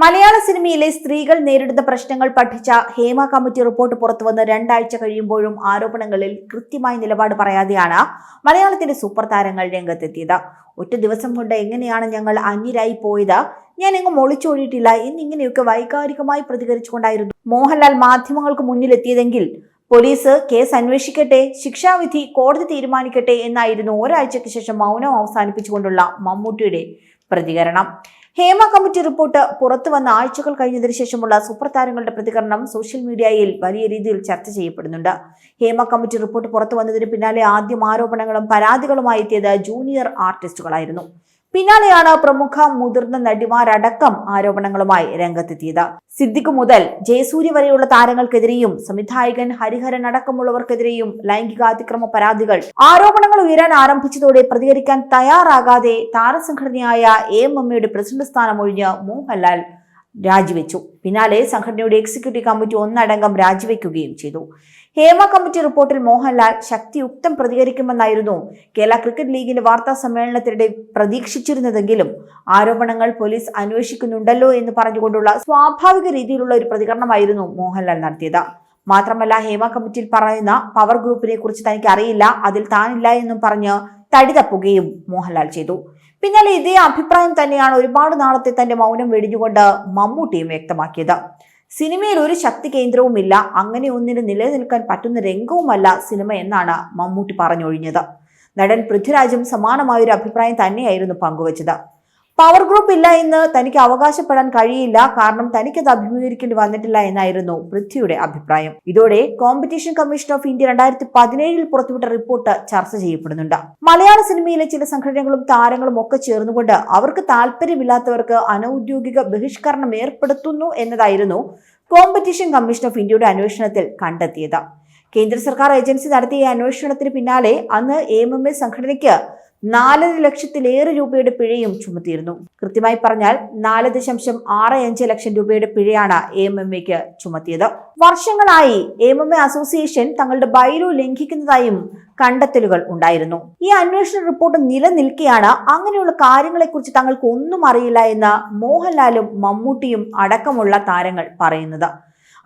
മലയാള സിനിമയിലെ സ്ത്രീകൾ നേരിടുന്ന പ്രശ്നങ്ങൾ പഠിച്ച ഹേമ കമ്മിറ്റി റിപ്പോർട്ട് പുറത്തുവന്ന് രണ്ടാഴ്ച കഴിയുമ്പോഴും ആരോപണങ്ങളിൽ കൃത്യമായ നിലപാട് പറയാതെയാണ് മലയാളത്തിന്റെ സൂപ്പർ താരങ്ങൾ രംഗത്തെത്തിയത്. ഒറ്റ ദിവസം കൊണ്ട് എങ്ങനെയാണ് ഞങ്ങൾ അന്യരായി പോയത്? ഞാൻ എങ്ങും ഒളിച്ചോടിയിട്ടില്ല. എന്നിങ്ങനെയൊക്കെ വൈകാരികമായി പ്രതികരിച്ചുകൊണ്ടായിരുന്നു മോഹൻലാൽ മാധ്യമങ്ങൾക്ക് മുന്നിലെത്തിയതെങ്കിൽ പോലീസ് കേസ് അന്വേഷിക്കട്ടെ ശിക്ഷാവിധി കോടതി തീരുമാനിക്കട്ടെ എന്നായിരുന്നു ഒരാഴ്ചയ്ക്ക് ശേഷം മൗനം അവസാനിപ്പിച്ചുകൊണ്ടുള്ള മമ്മൂട്ടിയുടെ പ്രതികരണം. ഹേമ കമ്മിറ്റി റിപ്പോർട്ട് പുറത്തു വന്ന ആഴ്ചകൾ കഴിഞ്ഞതിനു ശേഷമുള്ള സൂപ്പർ താരങ്ങളുടെ പ്രതികരണം സോഷ്യൽ മീഡിയയിൽ വലിയ രീതിയിൽ ചർച്ച ചെയ്യപ്പെടുന്നുണ്ട്. ഹേമ കമ്മിറ്റി റിപ്പോർട്ട് പുറത്തു വന്നതിന് പിന്നാലെ ആദ്യം ആരോപണങ്ങളും പരാതികളുമായി എത്തിയത് ജൂനിയർ ആർട്ടിസ്റ്റുകളായിരുന്നു. പിന്നാലെയാണ് പ്രമുഖ മുതിർന്ന നടിമാരടക്കം ആരോപണങ്ങളുമായി രംഗത്തെത്തിയത്. സിദ്ദിഖ് മുതൽ ജയസൂര്യ വരെയുള്ള താരങ്ങൾക്കെതിരെയും സംവിധായകൻ ഹരിഹരൻ അടക്കമുള്ളവർക്കെതിരെയും ലൈംഗികാതിക്രമ പരാതികൾ ആരോപണങ്ങൾ ഉയരാൻ ആരംഭിച്ചതോടെ പ്രതികരിക്കാൻ തയ്യാറാകാതെ താരസംഘടനയായ എ എം എമ്മയുടെ പ്രസിഡന്റ് സ്ഥാനം ഒഴിഞ്ഞ് മോഹൻലാൽ രാജിവെച്ചു. പിന്നാലെ സംഘടനയുടെ എക്സിക്യൂട്ടീവ് കമ്മിറ്റി ഒന്നടങ്കം രാജിവെക്കുകയും ചെയ്തു. ഹേമ കമ്മിറ്റി റിപ്പോർട്ടിൽ മോഹൻലാൽ ശക്തിയുക്തം പ്രതികരിക്കുമെന്നായിരുന്നു കേരള ക്രിക്കറ്റ് ലീഗിന്റെ വാർത്താ സമ്മേളനത്തിനിടെ പ്രതീക്ഷിച്ചിരുന്നതെങ്കിലും ആരോപണങ്ങൾ പോലീസ് അന്വേഷിക്കുന്നുണ്ടല്ലോ എന്ന് പറഞ്ഞുകൊണ്ടുള്ള സ്വാഭാവിക രീതിയിലുള്ള ഒരു പ്രതികരണമായിരുന്നു മോഹൻലാൽ നടത്തിയത്. മാത്രമല്ല ഹേമ കമ്മിറ്റിയിൽ പറയുന്ന പവർ ഗ്രൂപ്പിനെ കുറിച്ച് തനിക്ക് അറിയില്ല അതിൽ താനില്ല എന്നും പറഞ്ഞ് തടി തപ്പുകയും മോഹൻലാൽ ചെയ്തു. പിന്നാലെ ഇതേ അഭിപ്രായം തന്നെയാണ് ഒരുപാട് നാളത്തെ തന്റെ മൗനം വെടിഞ്ഞുകൊണ്ട് മമ്മൂട്ടിയും വ്യക്തമാക്കിയത്. സിനിമയിൽ ഒരു ശക്തി കേന്ദ്രവുമില്ല. അങ്ങനെ ഒന്നിന് നിലനിൽക്കാൻ പറ്റുന്ന രംഗവുമല്ല സിനിമ എന്നാണ് മമ്മൂട്ടി പറഞ്ഞൊഴിഞ്ഞത്. നടൻ പൃഥ്വിരാജും സമാനമായൊരു അഭിപ്രായം തന്നെയായിരുന്നു പങ്കുവച്ചത്. പവർ ഗ്രൂപ്പ് ഇല്ല എന്ന് തനിക്ക് അവകാശപ്പെടാൻ കഴിയില്ല. കാരണം തനിക്കത് അഭിമുഖീകരിക്കേണ്ടി വന്നിട്ടില്ല എന്നായിരുന്നു പൃഥ്വിയുടെ അഭിപ്രായം. ഇതോടെ കോമ്പറ്റീഷൻ കമ്മീഷൻ ഓഫ് ഇന്ത്യ രണ്ടായിരത്തി പതിനേഴിൽ പുറത്തുവിട്ട റിപ്പോർട്ട് ചർച്ച ചെയ്യപ്പെടുന്നുണ്ട്. മലയാള സിനിമയിലെ ചില സംഘടനകളും താരങ്ങളും ഒക്കെ ചേർന്നുകൊണ്ട് അവർക്ക് താല്പര്യമില്ലാത്തവർക്ക് അനൌദ്യോഗിക ബഹിഷ്കരണം ഏർപ്പെടുത്തുന്നു എന്നതായിരുന്നു കോമ്പറ്റീഷൻ കമ്മീഷൻ ഓഫ് ഇന്ത്യയുടെ അന്വേഷണത്തിൽ കണ്ടെത്തിയത്. കേന്ദ്ര സർക്കാർ ഏജൻസി നടത്തിയ അന്വേഷണത്തിന് പിന്നാലെ അന്ന് എ എം സംഘടനയ്ക്ക് നാലര ലക്ഷത്തിലേറെ രൂപയുടെ പിഴയും ചുമത്തിയിരുന്നു. കൃത്യമായി പറഞ്ഞാൽ നാല് ദശാംശം ആറ് അഞ്ച് ലക്ഷം രൂപയുടെ പിഴയാണ് എ എം എക്ക് ചുമത്തിയത്. വർഷങ്ങളായി എം എം എ അസോസിയേഷൻ തങ്ങളുടെ ബൈലു ലംഘിക്കുന്നതായും കണ്ടെത്തലുകൾ ഉണ്ടായിരുന്നു. ഈ അന്വേഷണ റിപ്പോർട്ട് നിലനിൽക്കെയാണ് അങ്ങനെയുള്ള കാര്യങ്ങളെക്കുറിച്ച് തങ്ങൾക്ക് ഒന്നും അറിയില്ല എന്ന് മോഹൻലാലും മമ്മൂട്ടിയും അടക്കമുള്ള താരങ്ങൾ പറയുന്നത്.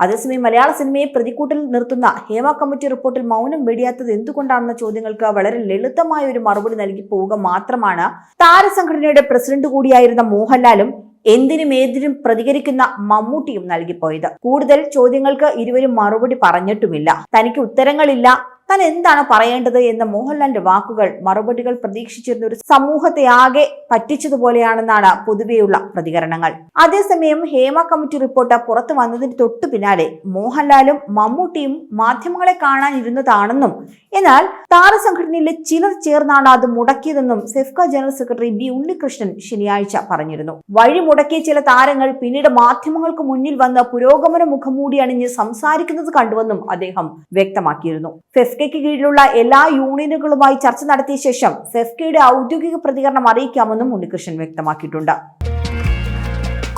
അതേസമയം മലയാള സിനിമയെ പ്രതിക്കൂട്ടിൽ നിർത്തുന്ന ഹേമ കമ്മിറ്റി റിപ്പോർട്ടിൽ മൗനം വെടിയാത്തത് എന്തുകൊണ്ടാണെന്ന ചോദ്യങ്ങൾക്ക് വളരെ ലളിതമായ ഒരു മറുപടി നൽകി പോവുക മാത്രമാണ്. താരസംഘടനയുടെ പ്രസിഡന്റ് കൂടിയായിരുന്ന മോഹൻലാലും എന്തിനും ഏതിനും പ്രതികരിക്കുന്ന മമ്മൂട്ടിയും നൽകിപ്പോയത്. കൂടുതൽ ചോദ്യങ്ങൾക്ക് ഇരുവരും മറുപടി പറഞ്ഞിട്ടുമില്ല. തനിക്ക് ഉത്തരങ്ങളില്ല താൻ എന്താണ് പറയേണ്ടത് എന്ന മോഹൻലാലിന്റെ വാക്കുകൾ മറുപടികൾ പ്രതീക്ഷിച്ചിരുന്ന ഒരു സമൂഹത്തെ ആകെ പറ്റിച്ചതുപോലെയാണെന്നാണ് പൊതുവെയുള്ള പ്രതികരണങ്ങൾ. അതേസമയം ഹേമ കമ്മിറ്റി റിപ്പോർട്ട് പുറത്തു വന്നതിന് തൊട്ടു പിന്നാലെ മോഹൻലാലും മമ്മൂട്ടിയും മാധ്യമങ്ങളെ കാണാനിരുന്നതാണെന്നും എന്നാൽ താരസംഘടനയിലെ ചിലർ ചേർന്നാണ് അത് മുടക്കിയതെന്നും സെഫ്ക ജനറൽ സെക്രട്ടറി ബി ഉണ്ണികൃഷ്ണൻ ശനിയാഴ്ച പറഞ്ഞിരുന്നു. വഴി മുടക്കിയ ചില താരങ്ങൾ പിന്നീട് മാധ്യമങ്ങൾക്ക് മുന്നിൽ വന്ന് പുരോഗമന മുഖംമൂടി അണിഞ്ഞ് സംസാരിക്കുന്നത് കണ്ടുവെന്നും അദ്ദേഹം വ്യക്തമാക്കിയിരുന്നു. ഫെഫ്കയ്ക്ക് കീഴിലുള്ള എല്ലാ യൂണിയനുകളുമായി ചർച്ച നടത്തിയ ശേഷം ഫെഫ്കയുടെ ഔദ്യോഗിക പ്രതികരണം അറിയിക്കാമെന്നും ഉണ്ണികൃഷ്ണൻ വ്യക്തമാക്കിയിട്ടുണ്ട്.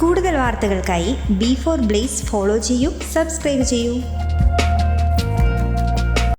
കൂടുതൽ വാർത്തകൾക്കായി ബി ഫോർ ബ്ലേസ് ഫോളോ ചെയ്യൂ സബ്സ്ക്രൈബ് ചെയ്യൂ.